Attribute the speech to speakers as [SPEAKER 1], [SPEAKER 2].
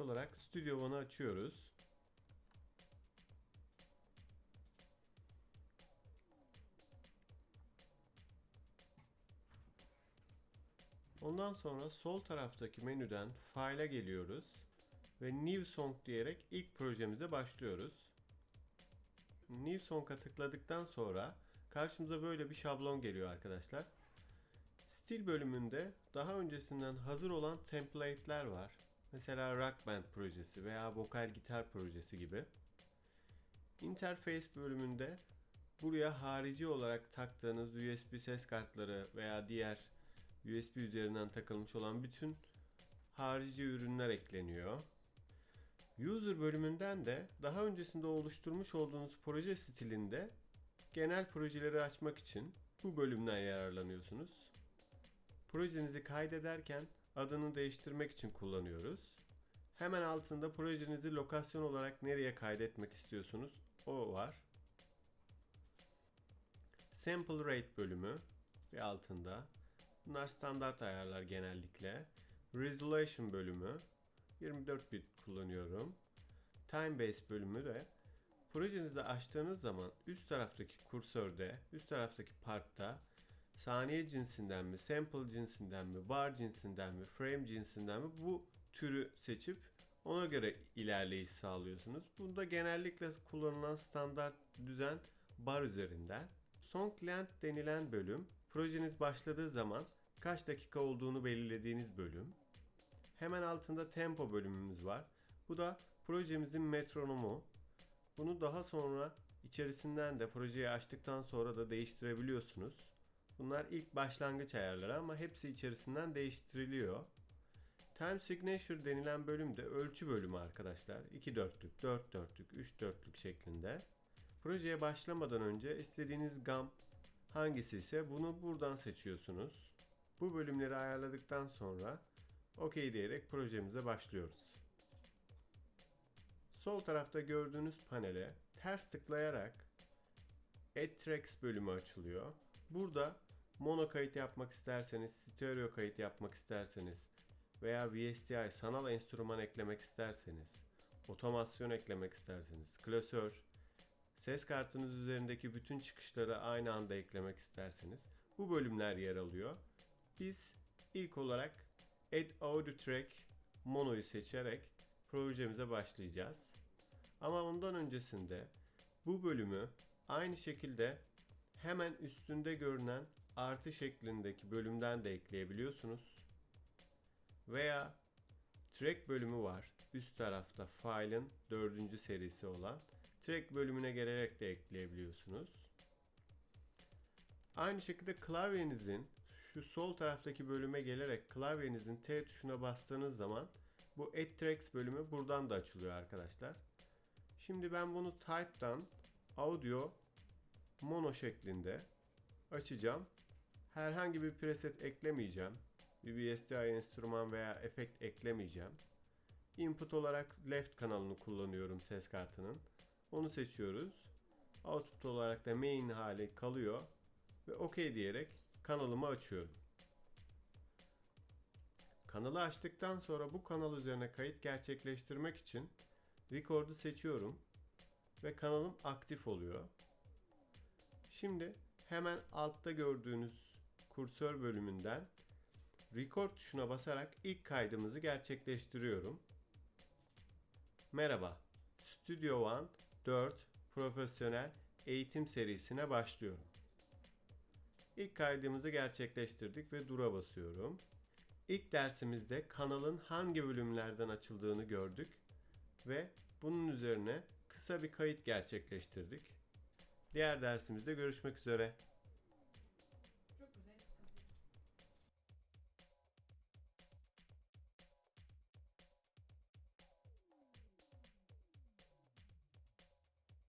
[SPEAKER 1] Olarak Studio One'ı açıyoruz. Ondan sonra sol taraftaki menüden File'a geliyoruz ve New Song diyerek ilk projemize başlıyoruz. New Song'a tıkladıktan sonra karşımıza böyle bir şablon geliyor arkadaşlar. Stil bölümünde daha öncesinden hazır olan template'ler var. Mesela Rock Band projesi veya vokal gitar projesi gibi. Interface bölümünde buraya harici olarak taktığınız USB ses kartları veya diğer USB üzerinden takılmış olan bütün harici ürünler ekleniyor. User bölümünden de daha öncesinde oluşturmuş olduğunuz proje stilinde genel projeleri açmak için bu bölümden yararlanıyorsunuz. Projenizi kaydederken adını değiştirmek için kullanıyoruz. Hemen altında projenizi lokasyon olarak nereye kaydetmek istiyorsunuz o var. Sample Rate bölümü ve altında. Bunlar standart ayarlar genellikle. Resolution bölümü 24 bit kullanıyorum. Time Base bölümü de projenizi açtığınız zaman üst taraftaki kursörde, üst taraftaki parkta saniye cinsinden mi, sample cinsinden mi, bar cinsinden mi, frame cinsinden mi bu türü seçip ona göre ilerleyiş sağlıyorsunuz. Bunda genellikle kullanılan standart düzen bar üzerinden. Song length denilen bölüm projeniz başladığı zaman kaç dakika olduğunu belirlediğiniz bölüm. Hemen altında tempo bölümümüz var. Bu da projemizin metronomu. Bunu daha sonra içerisinden de projeyi açtıktan sonra da değiştirebiliyorsunuz. Bunlar ilk başlangıç ayarları ama hepsi içerisinden değiştiriliyor. Time Signature denilen bölüm de ölçü bölümü arkadaşlar. 2 dörtlük, 4 dörtlük, 3 dörtlük şeklinde. Projeye başlamadan önce istediğiniz gam hangisi ise bunu buradan seçiyorsunuz. Bu bölümleri ayarladıktan sonra OK diyerek projemize başlıyoruz. Sol tarafta gördüğünüz panele ters tıklayarak Add Tracks bölümü açılıyor. Burada mono kayıt yapmak isterseniz, stereo kayıt yapmak isterseniz veya VSTI sanal enstrüman eklemek isterseniz, otomasyon eklemek isterseniz, klasör, ses kartınız üzerindeki bütün çıkışları aynı anda eklemek isterseniz bu bölümler yer alıyor. Biz ilk olarak Add Audio Track Mono'yu seçerek projemize başlayacağız. Ama ondan öncesinde bu bölümü aynı şekilde hemen üstünde görünen artı şeklindeki bölümden de ekleyebiliyorsunuz. Veya track bölümü var. Üst tarafta file'ın dördüncü serisi olan track bölümüne gelerek de ekleyebiliyorsunuz. Aynı şekilde klavyenizin şu sol taraftaki bölüme gelerek klavyenizin T tuşuna bastığınız zaman bu Add Tracks bölümü buradan da açılıyor arkadaşlar. Şimdi ben bunu Type'dan Audio Mono şeklinde açacağım. Herhangi bir preset eklemeyeceğim. Bir VSTI enstrüman veya efekt eklemeyeceğim. Input olarak left kanalını kullanıyorum ses kartının. Onu seçiyoruz. Output olarak da main hali kalıyor. Ve OK diyerek kanalımı açıyorum. Kanalı açtıktan sonra bu kanal üzerine kayıt gerçekleştirmek için Record'u seçiyorum ve kanalım aktif oluyor. Şimdi hemen altta gördüğünüz kursör bölümünden Record tuşuna basarak ilk kaydımızı gerçekleştiriyorum. Merhaba, Studio One 4 Profesyonel Eğitim serisine başlıyorum. İlk kaydımızı gerçekleştirdik ve dura basıyorum. İlk dersimizde kanalın hangi bölümlerden açıldığını gördük ve bunun üzerine kısa bir kayıt gerçekleştirdik. Diğer dersimizde görüşmek üzere.